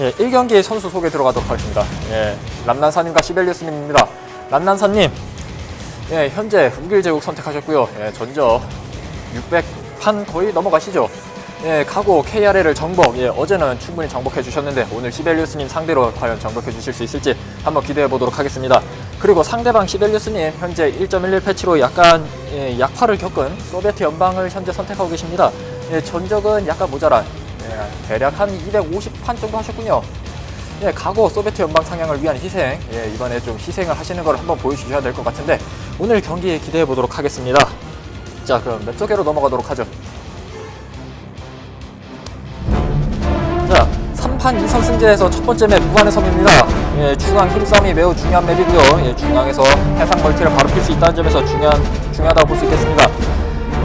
예, 1경기 선수 소개 들어가도록 하겠습니다. 예, 람난사님과 시벨리우스님입니다. 람난사님, 예, 현재 우길 제국 선택하셨고요. 예, 전적 600판 거의 넘어가시죠. 예, 가고 KRL을 정복, 예, 어제는 충분히 정복해 주셨는데 오늘 시벨리우스님 상대로 과연 정복해 주실 수 있을지 한번 기대해 보도록 하겠습니다. 그리고 상대방 시벨리우스님 현재 1.11 패치로 약간 예, 약화를 겪은 소비에트 연방을 현재 선택하고 계십니다. 예, 전적은 약간 모자란 예, 대략 한 250판 정도 하셨군요. 예, 과거 소비에트 연방 상향을 위한 희생, 예, 이번에 좀 희생을 하시는 걸 한번 보여주셔야 될 것 같은데 오늘 경기 기대해 보도록 하겠습니다. 자, 그럼 맵 소개로 넘어가도록 하죠. 자, 3판 2선 승제에서 첫 번째 맵 무한의 섬입니다. 예, 중앙 힘싸움이 매우 중요한 맵이고요. 예, 중앙에서 해상 멀티를 바로 필 수 있다는 점에서 중요한, 중요하다고 볼 수 있겠습니다.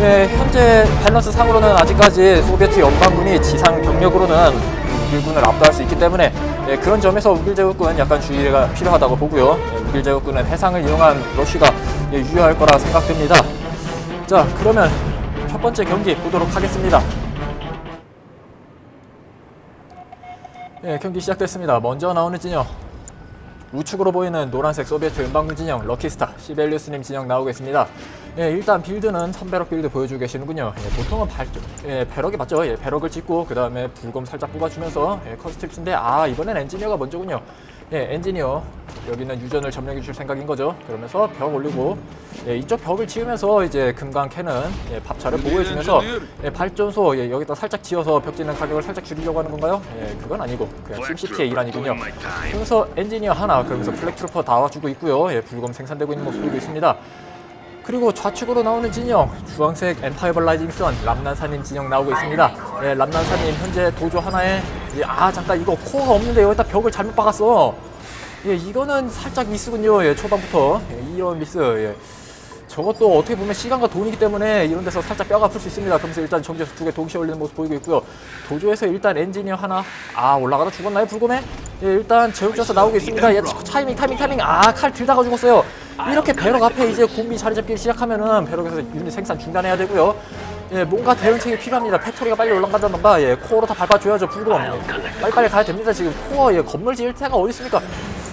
예, 현재 밸런스 상으로는 아직까지 소비에트 연방군이 지상 병력으로는 우길군을 압도할 수 있기 때문에 예, 그런 점에서 우길 제국군은 약간 주의가 필요하다고 보고요. 예, 우길 제국군은 해상을 이용한 러쉬가 예, 유효할 거라 생각됩니다. 자, 그러면 첫 번째 경기 보도록 하겠습니다. 예, 경기 시작됐습니다. 먼저 나오는 진영. 우측으로 보이는 노란색 소비에트 연방군 진영 럭키스타 시벨리우스님 진영 나오고 있습니다. 예, 일단 빌드는 선배럭 빌드 보여주고 계시는군요. 예, 보통은 발, 예, 배럭이 맞죠? 예, 배럭을 찍고 그 다음에 불검 살짝 뽑아주면서 예, 커스틱스인데 아 이번엔 엔지니어가 먼저군요. 예, 엔지니어 여기는 유전을 점령해 줄 생각인 거죠. 그러면서 벽 올리고 예, 이쪽 벽을 지으면서 이제 금강 캐는 예, 밥차를 보호해 주면서 예, 발전소 예, 여기다 살짝 지어서 벽 짓는 가격을 살짝 줄이려고 하는 건가요? 예, 그건 아니고 그냥 심시티의 일환이군요. 그러면서 엔지니어 하나 그러면서 플렉 트루퍼 다 와주고 있고요. 예, 불검 생산되고 있는 모습 보이고 있습니다. 그리고 좌측으로 나오는 진영 주황색 엔파이어 블라이징 선 람난사님 진영 나오고 있습니다. 예, 람난사님 현재 도조 하나에 예, 아 잠깐 이거 코어가 없는데 여기다 벽을 잘못 박았어. 예, 이거는 살짝 미스군요. 예, 초반부터 예, 이런 미스. 예. 저것도 어떻게 보면 시간과 돈이기 때문에 이런 데서 살짝 뼈가 아플 수 있습니다. 그러면서 일단 정지에서 두 개 동시에 올리는 모습 보이고 있고요. 도조에서 일단 엔지니어 하나 아 올라가다 죽었나요 불곰에? 예, 일단 제육져서 나오고 있습니다. 예, 타이밍 타이밍 타이밍 아 칼 들다가 죽었어요. 이렇게 배럭 앞에 이제 곰비 자리 잡기 시작하면은 배럭에서 유닛 생산 중단해야 되고요. 예, 뭔가 대응책이 필요합니다. 팩토리가 빨리 올라간다던가, 예, 코어로 다 밟아줘야죠, 불금. 예, 빨리빨리 가야 됩니다, 지금. 코어, 예, 건물 지을 때가 어디 있습니까?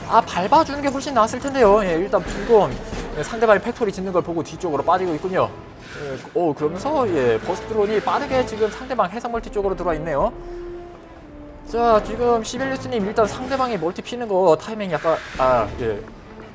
아, 밟아주는 게 훨씬 나았을 텐데요. 예, 일단 불금. 예, 상대방이 팩토리 짓는 걸 보고 뒤쪽으로 빠지고 있군요. 예, 오, 그러면서, 예, 버스드론이 빠르게 지금 상대방 해상 멀티 쪽으로 들어와 있네요. 자, 지금 시벨리스님 일단 상대방이 멀티 피는 거 타이밍 약간, 아, 예.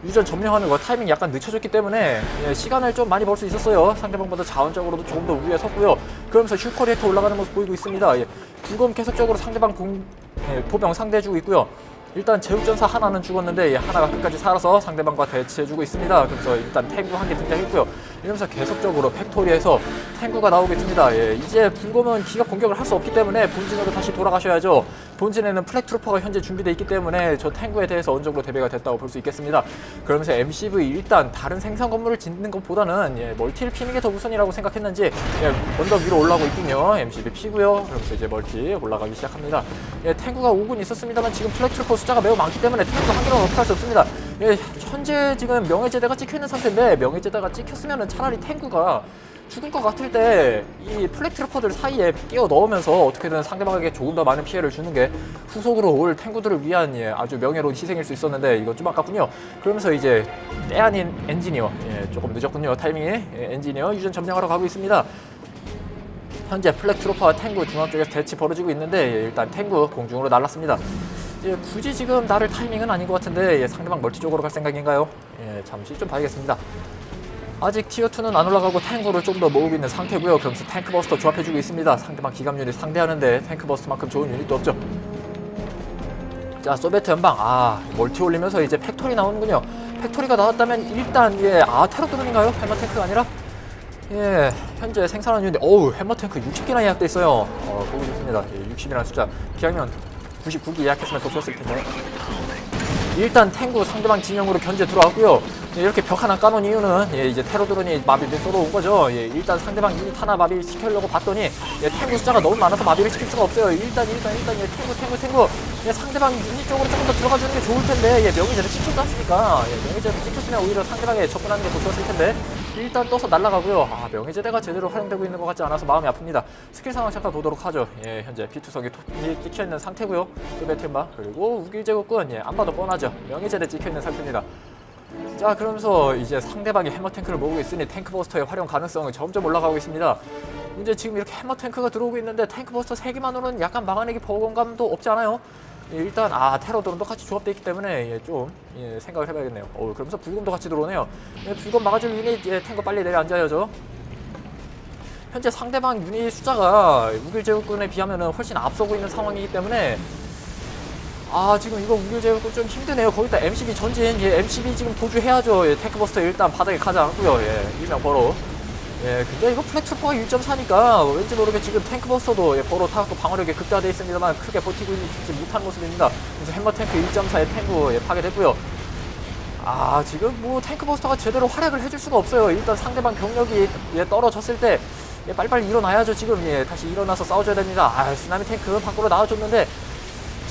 유전 점령하는 거 타이밍 약간 늦춰졌기 때문에 예, 시간을 좀 많이 벌 수 있었어요. 상대방보다 자원적으로도 조금 더 우위에 섰고요. 그러면서 슈퍼리에터 올라가는 모습 보이고 있습니다. 예, 불검 계속적으로 상대방 공, 예, 포병 상대해주고 있고요. 일단 제육전사 하나는 죽었는데 예, 하나가 끝까지 살아서 상대방과 대치해주고 있습니다. 그래서 일단 탱구 한 개 등장했고요. 이러면서 계속적으로 팩토리에서 탱구가 나오겠습니다. 예, 이제 불검은 기갑 공격을 할 수 없기 때문에 본진으로 다시 돌아가셔야죠. 본진에는 플렉 트루퍼가 현재 준비되어 있기 때문에 저 탱구에 대해서 어느 정도 대비가 됐다고 볼 수 있겠습니다. 그러면서 MCV 일단 다른 생산 건물을 짓는 것보다는 예, 멀티를 피는 게 더 우선이라고 생각했는지 예, 언덕 위로 올라오고 있군요. MCV 피고요. 그러면서 이제 멀티 올라가기 시작합니다. 예, 탱구가 오군 있었습니다만 지금 플렉 트루퍼 숫자가 매우 많기 때문에 탱구 한 개는 어떻게 할 수 없습니다. 예, 현재 지금 명예제대가 찍혀 있는 상태인데 명예제대가 찍혔으면 차라리 탱구가 죽을 것 같을 때 이 플렉트루퍼들 사이에 끼어 넣으면서 어떻게든 상대방에게 조금 더 많은 피해를 주는 게 후속으로 올 탱구들을 위한 예, 아주 명예로운 희생일 수 있었는데 이건 좀 아깝군요. 그러면서 이제 때 아닌 엔지니어 예, 조금 늦었군요 타이밍이 예, 엔지니어 유전 점령하러 가고 있습니다. 현재 플렉트루퍼와 탱구 중앙 쪽에서 대치 벌어지고 있는데 예, 일단 탱구 공중으로 날랐습니다. 예, 굳이 지금 나를 타이밍은 아닌 것 같은데 예, 상대방 멀티 쪽으로 갈 생각인가요? 예, 잠시 좀 봐야겠습니다. 아직 티어2는 안 올라가고 탱크를 좀 더 모으고 있는 상태고요. 그러면서 탱크 버스터 조합해주고 있습니다. 상대방 기갑 유닛 상대하는데 탱크 버스터만큼 좋은 유닛도 없죠. 자, 소베트 연방. 아, 멀티 올리면서 이제 팩토리 나오는군요. 팩토리가 나왔다면 일단, 예, 아, 테러 드론인가요? 해머 탱크가 아니라? 예, 현재 생산하는 유닛, 어우, 해머 탱크 60개나 예약돼 있어요. 어, 보기 좋습니다. 예, 60이라는 숫자. 기왕이면 99개 예약했으면 더 좋았을 텐데. 일단 탱구 상대방 진영으로 견제 들어왔고요. 예, 이렇게 벽 하나 까놓은 이유는 예, 이제 테러 드론이 마비를 쏟아온 거죠. 예, 일단 상대방 유닛 하나 마비 시키려고 봤더니 예, 탱구 숫자가 너무 많아서 마비를 시킬 수가 없어요. 일단 일단 일단 예, 탱구 탱구 탱구 예, 상대방 유닛 쪽으로 조금 더 들어가 주는 게 좋을 텐데 예, 명의제를 찍혔지 않습니까? 예, 명의제를 찍혔으면 오히려 상대방에 접근하는 게 더 좋았을 텐데 일단 떠서 날아가고요. 아, 명예제대가 제대로 활용되고 있는 것 같지 않아서 마음이 아픕니다. 스킬 상황 잠깐 보도록 하죠. 예, 현재 톱이 찍혀 있는 상태고요. 소베템바 그리고 우길제국군 예, 안 봐도 뻔하죠. 명예제대 찍혀 있는 상태입니다. 자 그러면서 이제 상대방이 해머 탱크를 모으고 있으니 탱크 버스터의 활용 가능성은 점점 올라가고 있습니다. 이제 지금 이렇게 해머 탱크가 들어오고 있는데 탱크 버스터 3개만으로는 약간 막아내기 버거감도 없지 않아요? 예, 일단 아 테러 드론도 같이 조합되어 있기 때문에 예, 좀 예, 생각을 해봐야겠네요. 어, 그러면서 불검도 같이 들어오네요. 예, 불검 막아줄 유닛 예, 탱크 빨리 내려앉아야죠. 현재 상대방 유닛 숫자가 우길제국군에 비하면 훨씬 앞서고 있는 상황이기 때문에 아 지금 이거 우길제국군 좀 힘드네요. 거기다 MCB 전진 예, MCB 지금 도주해야죠. 예, 탱크버스터 일단 바닥에 가지 않고요. 예, 일명 버로. 예, 근데 이거 플렉트퍼가 1.4니까 왠지 모르게 지금 탱크버스터도 예, 버로 타고 방어력이 극대화되어 있습니다만 크게 버티고 있지 못한 모습입니다. 그래서 햄머 탱크 1.4의 탱크 예, 파괴됐고요. 아 지금 뭐 탱크버스터가 제대로 활약을 해줄 수가 없어요. 일단 상대방 병력이 예, 떨어졌을 때 예, 빨리빨리 일어나야죠. 지금 예, 다시 일어나서 싸워줘야 됩니다. 아 쓰나미 탱크 밖으로 나와줬는데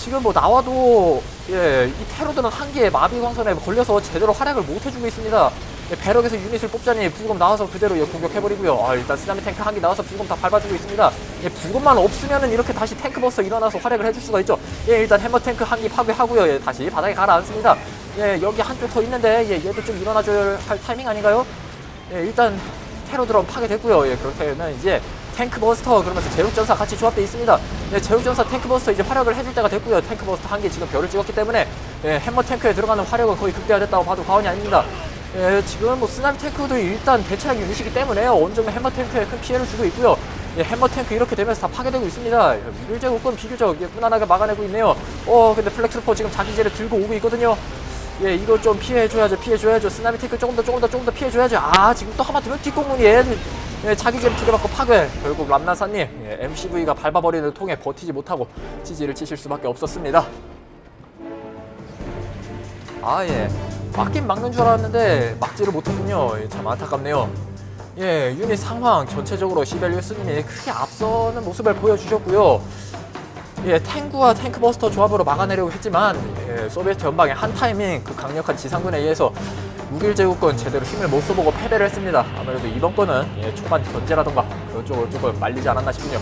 지금 뭐 나와도 예, 이 테러들은 한계의 마비 광선에 걸려서 제대로 활약을 못 해주고 있습니다. 예, 배럭에서 유닛을 뽑자니 부검 나와서 그대로 예, 공격해버리고요. 아, 일단 쓰나미 탱크 한 개 나와서 부검 다 밟아주고 있습니다. 예, 부검만 없으면은 이렇게 다시 탱크 버스 일어나서 활약을 해줄 수가 있죠. 예, 일단 해머 탱크 한 개 파괴하고요. 예, 다시 바닥에 가라앉습니다. 예, 여기 한쪽 더 있는데 예, 얘도 좀 일어나줘야 할 타이밍 아닌가요? 예, 일단 테러 드럼 파괴됐고요. 예, 그렇게 하면 이제 탱크 버스터 그러면서 제육전사 같이 조합돼 있습니다. 예, 제육전사 탱크 버스터 이제 활약을 해줄 때가 됐고요. 탱크 버스터 한 개 지금 별을 찍었기 때문에 예, 해머 탱크에 들어가는 활약은 거의 극대화됐다고 봐도 과언이 아닙니다. 예, 지금 뭐 쓰나미 탱크도 일단 대체량 유닛이기 때문에 어느 정도 해머 탱크에 큰 피해를 주고 있고요. 예, 해머 탱크 이렇게 되면서 다 파괴되고 있습니다. 예, 밀제국군 비교적 예, 무난하게 막아내고 있네요. 어, 근데 플렉트로퍼 지금 자기제를 들고 오고 있거든요. 예, 이거 좀 피해줘야죠, 피해줘야죠. 쓰나미 탱크 조금 더, 조금 더, 조금 더 피해줘야죠. 아, 지금 또 들면 뒷공문이 예, 예, 자기 잼 두개 받고 파괴. 결국 람나사님, 예, MCV가 밟아버리는 통에 버티지 못하고 지지를 치실 수밖에 없었습니다. 아, 예. 막긴 막는 줄 알았는데 막지를 못했군요. 예, 참 안타깝네요. 예, 유닛 상황 전체적으로 시벨리우스님이 크게 앞서는 모습을 보여주셨고요. 예, 탱구와 탱크버스터 조합으로 막아내려고 했지만 예, 소비에트 연방의 한 타이밍 그 강력한 지상군에 의해서 우길 제국군 제대로 힘을 못 써보고 패배를 했습니다. 아무래도 이번 거는 예, 초반 견제라던가 그런 쪽으로 조금 말리지 않았나 싶군요.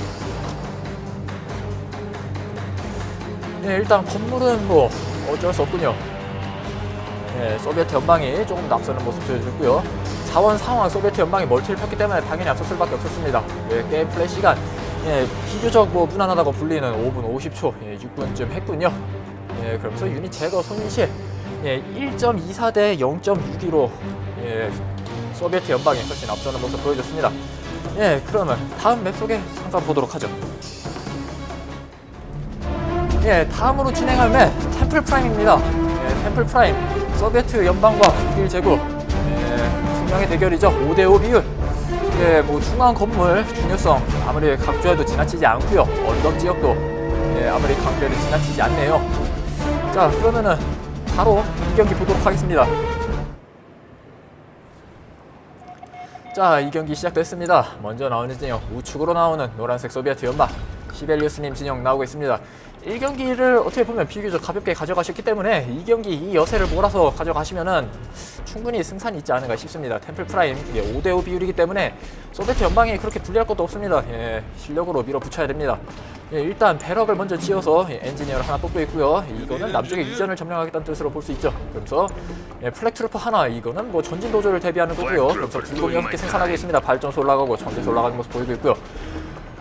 예, 일단 건물은 뭐 어쩔 수 없군요. 예, 소비에트 연방이 조금 더 앞서는 모습 보여줬고요. 자원 상황 소비에트 연방이 멀티를 폈기 때문에 당연히 앞섰을 밖에 없었습니다. 예, 게임 플레이 시간 예, 비교적 뭐 무난하다고 불리는 5분 50초, 예, 6분쯤 했군요. 예, 그러면서 유닛 제거 손실 예, 1.24 대 0.62로 예, 소비에트 연방이 훨씬 앞서는 모습 보여줬습니다. 예, 그러면 다음 맵 속에 잠깐 보도록 하죠. 예, 다음으로 진행할 맵 템플 프라임입니다. 예, 템플 프라임 소비에트 연방과 독일 제국 예, 분명의 대결이죠. 5대5 비율. 예, 뭐 중앙 건물 중요성 아무리 강조해도 지나치지 않고요. 언덕 지역도 예, 아무리 강조해도 지나치지 않네요. 자, 그러면은 바로 이 경기 보도록 하겠습니다. 자, 이 경기 시작됐습니다. 먼저 나오는 진영 우측으로 나오는 노란색 소비에트 연방 시벨리우스님 진영 나오고 있습니다. 1경기를 어떻게 보면 비교적 가볍게 가져가셨기 때문에 이 경기 이 여세를 몰아서 가져가시면은 충분히 승산이 있지 않을까 싶습니다. 템플 프라임 이게 5대5 비율이기 때문에 소베트 연방이 그렇게 불리할 것도 없습니다. 예, 실력으로 밀어붙여야 됩니다. 예, 일단 배럭을 먼저 지어서 예, 엔지니어를 하나 뽑고 있고요. 이거는 남쪽의 유전을 점령하겠다는 뜻으로 볼 수 있죠. 그러면서 예, 플렉 트루퍼 하나 이거는 뭐 전진 도조를 대비하는 거고요. 그래서 불금 6개 생산하고 있습니다. 발전소 올라가고 전기소 올라가는 모습 보이고 있고요.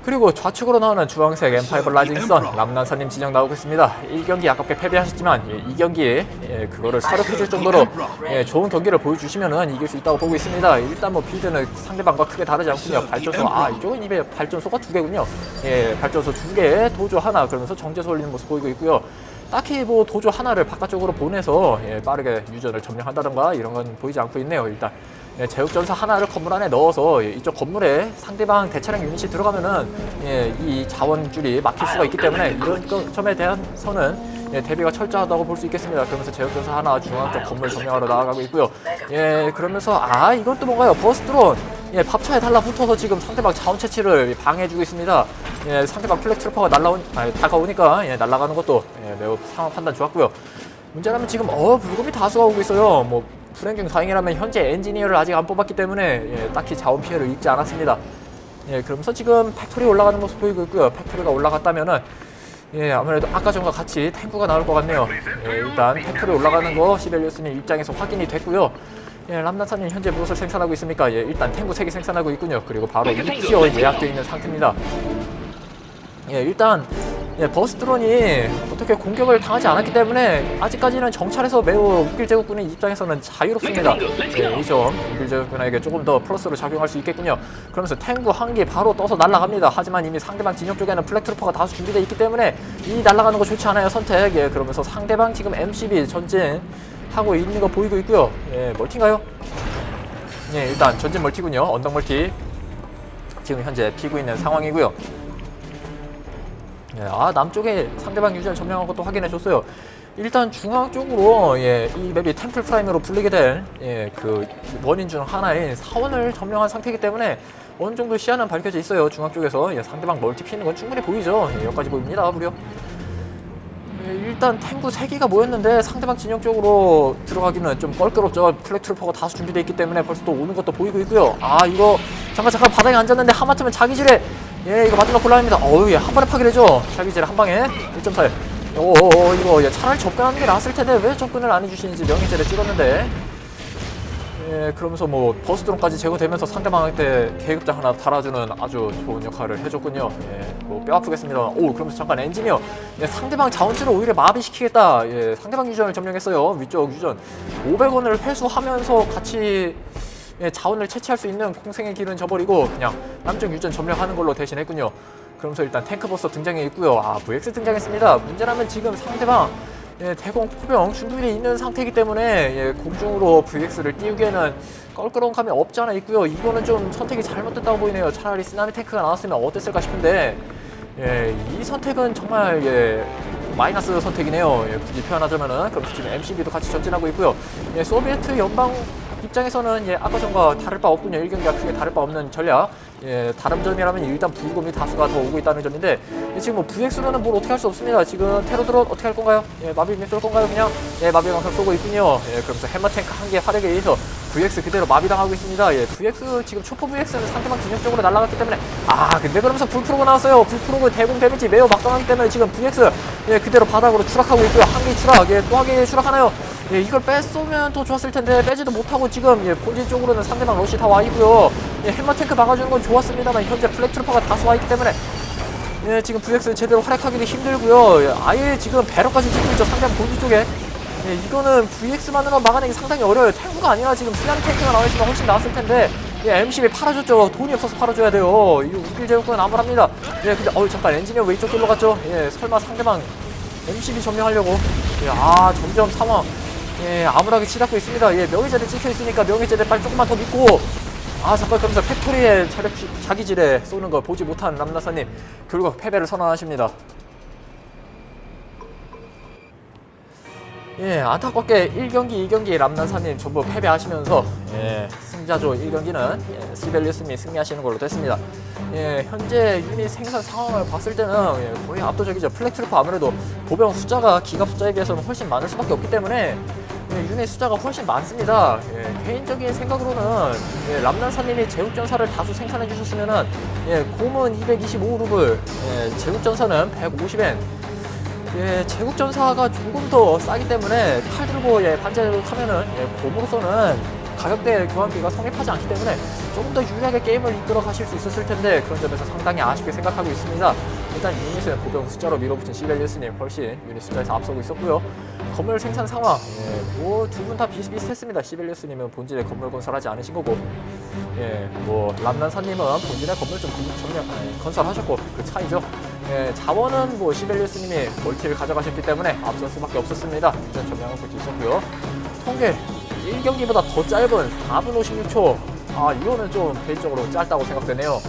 그리고 좌측으로 나오는 주황색 엠파이버 라이징선 람난사님 진영 나오고 있습니다. 1경기 아깝게 패배하셨지만 예, 2경기에 예, 그거를 사력해줄 정도로 예, 좋은 경기를 보여주시면은 이길 수 있다고 보고 있습니다. 일단 뭐 빌드는 상대방과 크게 다르지 않군요. 발전소 아 이쪽은 입에 발전소가 두 개군요. 예, 발전소 두 개, 도조 하나 그러면서 정제소 올리는 모습 보이고 있고요. 딱히 뭐 도조 하나를 바깥쪽으로 보내서 예, 빠르게 유전을 점령한다던가 이런 건 보이지 않고 있네요. 일단 예, 제육전사 하나를 건물 안에 넣어서 예, 이쪽 건물에 상대방 대차량 유닛이 들어가면은 예, 이 자원줄이 막힐 수가 있기 때문에 이런 거- 점에 대해서는 예, 대비가 철저하다고 볼 수 있겠습니다. 그러면서 제육전사 하나 중앙 쪽 건물 점령하러 나아가고 있고요. 예, 그러면서 아 이건 또 뭔가요? 버스 드론. 예, 밥차에 달라붙어서 지금 상대방 자원 채취를 방해해주고 있습니다. 예, 상대방 플렉 트루퍼가 날라온, 아니, 다가오니까 예, 날아가는 것도 예, 매우 상황 판단 좋았고요. 문제라면 지금 어 불금이 다수가 오고 있어요. 뭐 불행중 다행이라면 현재 엔지니어를 아직 안 뽑았기 때문에 예, 딱히 자원 피해를 입지 않았습니다. 예, 그러면서 지금 팩토리 올라가는 모습 보이고 있고요. 팩토리가 올라갔다면은 예, 아무래도 아까 전과 같이 탱크가 나올 것 같네요. 예, 일단 팩토리 올라가는 거 시벨리우스님 입장에서 확인이 됐고요. 예, 람나사님 현재 무엇을 생산하고 있습니까? 예, 일단 탱구 3개 생산하고 있군요. 그리고 바로 2티어 예약되어 있는 상태입니다. 예, 일단 예, 버스드론이 어떻게 공격을 당하지 않았기 때문에 아직까지는 정찰에서 매우 우길 제국군의 입장에서는 자유롭습니다. 예, 이점 우길 제국군에게 조금 더 플러스로 작용할 수 있겠군요. 그러면서 탱구 한 개 바로 떠서 날아갑니다. 하지만 이미 상대방 진영 쪽에는 블랙트루퍼가 다수 준비되어 있기 때문에 이 날아가는 거 좋지 않아요 선택. 예, 그러면서 상대방 지금 MCB 전진 하고 있는 거 보이고 있고요. 예, 멀티인가요? 예, 일단 전진 멀티군요. 언덕 멀티 지금 현재 피고 있는 상황이고요. 예, 아 남쪽에 상대방 유저를 점령한 것도 확인해 줬어요. 일단 중앙 쪽으로 예, 이 맵이 템플 프라임으로 불리게 될 예, 그 원인 중 하나인 사원을 점령한 상태이기 때문에 어느 정도 시야는 밝혀져 있어요. 중앙 쪽에서 예, 상대방 멀티 피는 건 충분히 보이죠. 예, 여기까지 보입니다. 무려. 예, 일단 탱구 3개가 모였는데 상대방 진영 쪽으로 들어가기는 좀 껄끄럽죠. 플렉 트루퍼가 다수 준비되어 있기 때문에 벌써 또 오는 것도 보이고 있고요. 아 이거 잠깐 잠깐 바닥에 앉았는데 하마터면 자기질에 예 이거 마지막 곤란합니다. 어우 예한 번에 파괴되죠. 자기질에 한 방에 1.4. 오 이거 예, 차라리 접근하는 게 나았을 텐데 왜 접근을 안 해주시는지 명예죄를 찍었는데 예, 그러면서 뭐 버스드론까지 제거되면서 상대방한테 계급장 하나 달아주는 아주 좋은 역할을 해줬군요. 예, 뭐 뼈 아프겠습니다. 오, 그러면서 잠깐 엔지니어. 예, 상대방 자원줄을 오히려 마비시키겠다. 예, 상대방 유전을 점령했어요. 위쪽 유전. 500원을 회수하면서 같이 예, 자원을 채취할 수 있는 공생의 길은 저버리고 그냥 남쪽 유전 점령하는 걸로 대신했군요. 그러면서 일단 탱크버스 등장해 있고요. 아, VX 등장했습니다. 문제라면 지금 상대방 예, 대공 포병 준비되어 있는 상태이기 때문에 예, 공중으로 VX를 띄우기에는 껄끄러운 감이 없지 않아 있고요. 이거는 좀 선택이 잘못됐다고 보이네요. 차라리 쓰나미 탱크가 나왔으면 어땠을까 싶은데 예, 이 선택은 정말 예, 마이너스 선택이네요. 예, 굳이 표현하자면은 그럼 지금 MCB도 같이 전진하고 있고요. 예, 소비에트 연방 입장에서는 예, 아까 전과 다를 바 없군요. 1경기와 크게 다를 바 없는 전략. 예, 다른 점이라면 일단 불금이 다수가 더 오고 있다는 점인데 예, 지금 뭐 VX로는 뭘 어떻게 할 수 없습니다. 지금 테러 드론 어떻게 할 건가요? 예, 마비님 쏠 건가요? 그냥 예, 마비 강사 쏘고 있군요. 예, 그러면서 해머 탱크 한 개 화력에 의해서 VX 그대로 마비당하고 있습니다. 예, VX 지금 초포 VX는 상대방 진영 쪽으로 날아갔기 때문에 아 근데 그러면서 불프로가 나왔어요. 불프로그 대공 데미지 매우 막강하기 때문에 지금 VX 예, 그대로 바닥으로 추락하고 있고요. 한 개 추락, 예, 또한 개 추락하나요? 예, 이걸 뺐으면 또 좋았을 텐데 빼지도 못하고 지금 예, 본진 쪽으로는 상대방 러시 다 와 있고요. 예, 햄머 탱크 막아주는 건 좋았습니다만 현재 플렉 트루퍼가 다수 와 있기 때문에 예, 지금 VX 제대로 활약하기도 힘들고요. 예, 아예 지금 배럭까지 찍고 있죠. 상대방 본진 쪽에. 예, 이거는 VX만으로 막아내기 상당히 어려워요. 탱크가 아니라 지금 스나미 탱크가 나와 있으면 훨씬 나았을 텐데 예, MCB 팔아줬죠. 돈이 없어서 팔아줘야 돼요. 이거 우길 제국은 암울합니다. 예, 근데 어우 잠깐 엔지니어 왜 이쪽 길로 갔죠? 예, 설마 상대방 MCB 점령하려고. 예, 아 점점 상황 예, 암울하게 치닫고 있습니다. 예, 명예제대 찍혀 있으니까 명예제대 빨리 조금만 더 믿고. 아, 잠깐 그러면서 팩토리에 자력 자기질에 쏘는 거 보지 못한 람나사님 결국 패배를 선언하십니다. 예, 안타깝게 1경기, 2경기 람난사님 전부 패배하시면서 예, 승자조 1경기는 예, 시벨리스님이 승리하시는 걸로 됐습니다. 예, 현재 유닛 생산 상황을 봤을 때는 예, 거의 압도적이죠. 플렉트루프 아무래도 보병 숫자가 기갑 숫자에 비해서는 훨씬 많을 수밖에 없기 때문에 예, 유닛 숫자가 훨씬 많습니다. 예, 개인적인 생각으로는 예, 람난사님이 제국전사를 다수 생산해 주셨으면은 예, 곰은 225루블, 예, 제국전사는 150엔, 예, 제국전사가 조금 더 싸기 때문에 칼 들고 예, 반제를 하면은 예, 곰으로서는 가격대 교환비가 성립하지 않기 때문에 조금 더 유리하게 게임을 이끌어 가실 수 있었을 텐데 그런 점에서 상당히 아쉽게 생각하고 있습니다. 일단 유닛은 보병 숫자로 밀어붙인 시벨리스님 훨씬 유닛 숫자에서 앞서고 있었고요. 건물 생산 상황, 예, 뭐두 분 다 비슷비슷했습니다. 시벨리스님은 본진에 건물 건설하지 않으신 거고, 예, 뭐 람난사님은 본진에 건물 좀 건- 점령 아니, 건설하셨고 그 차이죠. 예, 자원은 뭐 시벨리우스님이 멀티를 가져가셨기 때문에 앞설 수밖에 없었습니다. 일단 점령을 볼 수 있었고요. 통계 1경기보다 더 짧은 4분 56초. 아 이거는 좀 개인적으로 짧다고 생각되네요.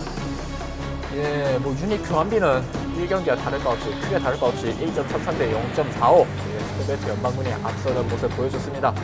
예, 뭐 유닛 교환비는 1경기와 다를 바 없이 크게 다를 바 없이 1.33 대 0.45. 예, 스토베트 연방군이 앞서는 모습 보여줬습니다.